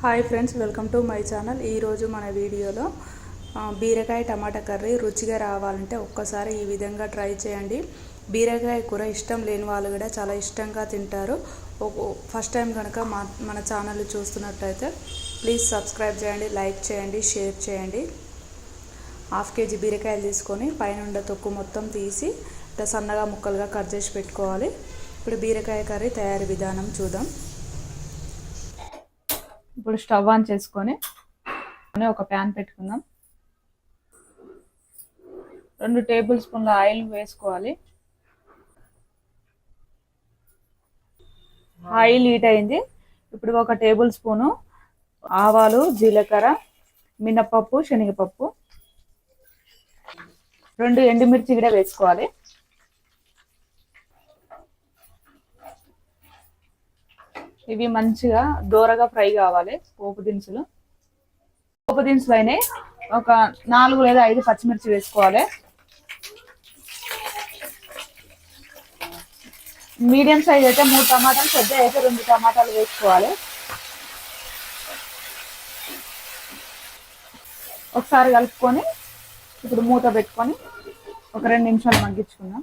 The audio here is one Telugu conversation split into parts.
Hi friends welcome to my channel. ఈరోజు మన వీడియోలో బీరకాయ టమాటా కర్రీ రుచిగా రావాలంటే ఒక్కసారి ఈ విధంగా ట్రై చేయండి. బీరకాయ కూర ఇష్టం లేని వాళ్ళు కూడా చాలా ఇష్టంగా తింటారు. ఫస్ట్ టైం కనుక మా మన ఛానల్ చూస్తున్నట్టయితే ప్లీజ్ సబ్స్క్రైబ్ చేయండి లైక్ చేయండి షేర్ చేయండి. హాఫ్ కేజీ బీరకాయలు తీసుకొని పైన ఉండే తొక్కు మొత్తం తీసి ఇట్లా సన్నగా ముక్కలుగా కట్ చేసి పెట్టుకోవాలి. ఇప్పుడు బీరకాయ కర్రీ తయారీ విధానం చూద్దాం. ఇప్పుడు స్టవ్ ఆన్ చేసుకొని ఒక ప్యాన్ పెట్టుకుందాం. రెండు టేబుల్ స్పూన్ల ఆయిల్ వేసుకోవాలి. ఆయిల్ హీట్ అయింది. ఇప్పుడు ఒక టేబుల్ స్పూను ఆవాలు జీలకర్ర మినపప్పు శనగపప్పు. రెండు ఎండుమిర్చి కూడా వేసుకోవాలి. ఇవి మంచిగా దోరగా ఫ్రై కావాలి పోపు దినుసులు. పోపు దినుసులు అయినాయి ఒక నాలుగు లేదా ఐదు పచ్చిమిర్చి వేసుకోవాలి. మీడియం సైజ్ అయితే మూడు టమాటాలు పెద్ద అయితే రెండు టమాటాలు వేసుకోవాలి. ఒకసారి కలుపుకొని ఇప్పుడు మూత పెట్టుకొని ఒక రెండు నిమిషాలు మగ్గించుకుందాం.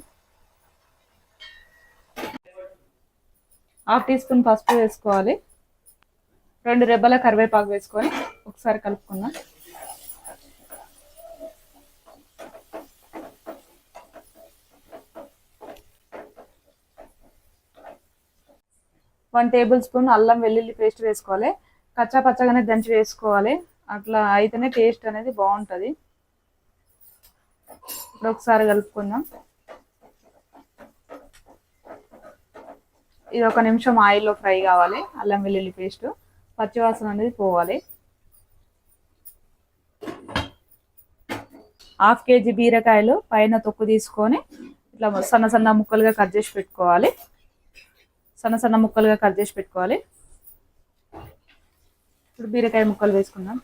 హాఫ్ టీ స్పూన్ పసుపు వేసుకోవాలి. రెండు రెబ్బల కరివేపాకు వేసుకొని ఒకసారి కలుపుకుందాం. వన్ టేబుల్ స్పూన్ అల్లం వెల్లుల్లి పేస్ట్ వేసుకోవాలి. కచ్చా పచ్చగానే దంచి వేసుకోవాలి. అట్లా అయితేనే టేస్ట్ అనేది బాగుంటుంది. ఇప్పుడు ఒకసారి కలుపుకుందాం. ఇది ఒక నిమిషం ఆయిల్లో ఫ్రై కావాలి. అల్లం వెల్లుల్లి పేస్ట్ పచ్చివాసన అనేది పోవాలి. హాఫ్ కేజీ బీరకాయలు పైన తొక్కు తీసుకొని ఇట్లా సన్న సన్న ముక్కలుగా కట్ చేసి పెట్టుకోవాలి. సన్న సన్న ముక్కలుగా కట్ చేసి పెట్టుకోవాలి. ఇప్పుడు బీరకాయ ముక్కలు వేసుకుందాం.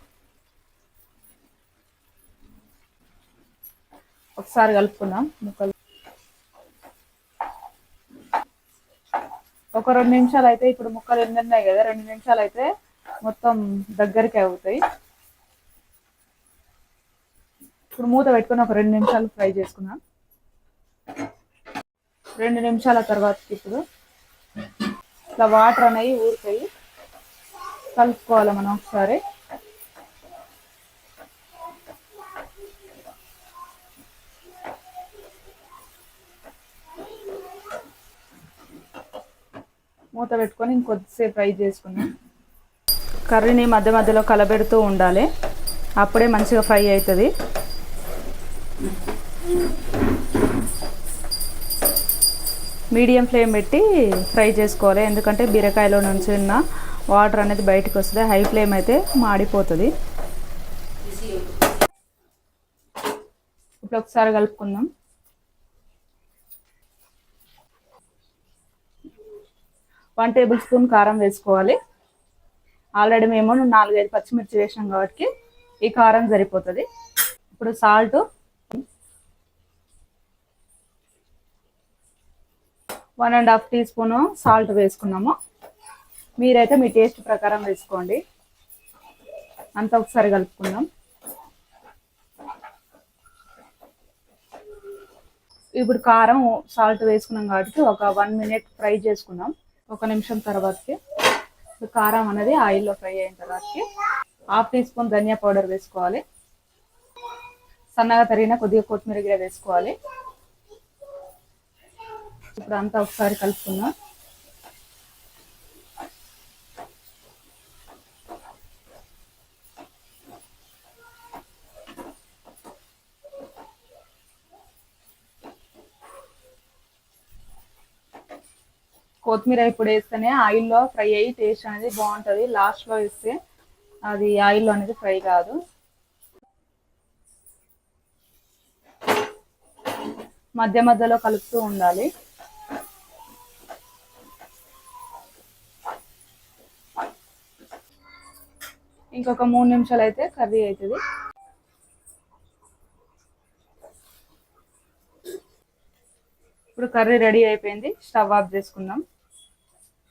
ఒకసారి కలుపుకుందాం. ముక్కలు ఒక రెండు నిమిషాలు అయితే ఇప్పుడు ముక్కలు ఎన్ని ఉన్నాయి కదా రెండు నిమిషాలు అయితే మొత్తం దగ్గరికి అవుతాయి. ఇప్పుడు మూత పెట్టుకొని ఒక రెండు నిమిషాలు ఫ్రై చేసుకున్నాం. రెండు నిమిషాల తర్వాత ఇప్పుడు ఇట్లా వాటర్ అనేవి ఊరుతాయి. కలుపుకోవాలి మనం ఒకసారి. మూత పెట్టుకొని ఇంకొద్దిసేపు ఫ్రై చేసుకుందాం. కర్రీని మధ్య మధ్యలో కలబెడుతూ ఉండాలి. అప్పుడే మంచిగా ఫ్రై అవుతుంది మీడియం ఫ్లేమ్ పెట్టి ఫ్రై చేసుకోవాలి. ఎందుకంటే బీరకాయలో నుంచి ఉన్న వాటర్ అనేది బయటకు వస్తుంది. హై ఫ్లేమ్ అయితే మాడిపోతుంది. ఇప్పుడు ఒకసారి కలుపుకుందాం. వన్ టేబుల్ స్పూన్ కారం వేసుకోవాలి. ఆల్రెడీ మేము నాలుగైదు పచ్చిమిర్చి వేసాం కాబట్టి ఈ కారం సరిపోతుంది. ఇప్పుడు salt. One and half teaspoon salt వేసుకున్నాము. మీరైతే మీ టేస్ట్ ప్రకారం వేసుకోండి. అంతా ఒకసారి కలుపుకుందాం. ఇప్పుడు కారం సాల్ట్ వేసుకున్నాం కాబట్టి ఒక వన్ మినిట్ ఫ్రై చేసుకున్నాం ఒక నిమిషం తర్వాతకి. కారం అనేది ఆయిల్లో ఫ్రై అయిన తర్వాతకి. హాఫ్ టీ స్పూన్ ధనియా పౌడర్ వేసుకోవాలి. సన్నగా తరిగిన కొద్దిగా కొత్తిమీర గిర వేసుకోవాలి. ఇప్పుడు అంతా ఒకసారి కలుపుకుందాం. కొత్తిమీర ఇప్పుడు వేస్తేనే ఆయిల్లో ఫ్రై అయ్యి టేస్ట్ అనేది బాగుంటుంది. లాస్ట్లో వేస్తే అది ఆయిల్లో అనేది ఫ్రై కాదు. మధ్య మధ్యలో కలుపుతూ ఉండాలి. ఇంకొక మూడు నిమిషాలు అయితే కర్రీ అవుతుంది ఇప్పుడు కర్రీ రెడీ అయిపోయింది. స్టవ్ ఆఫ్ చేసుకుందాం.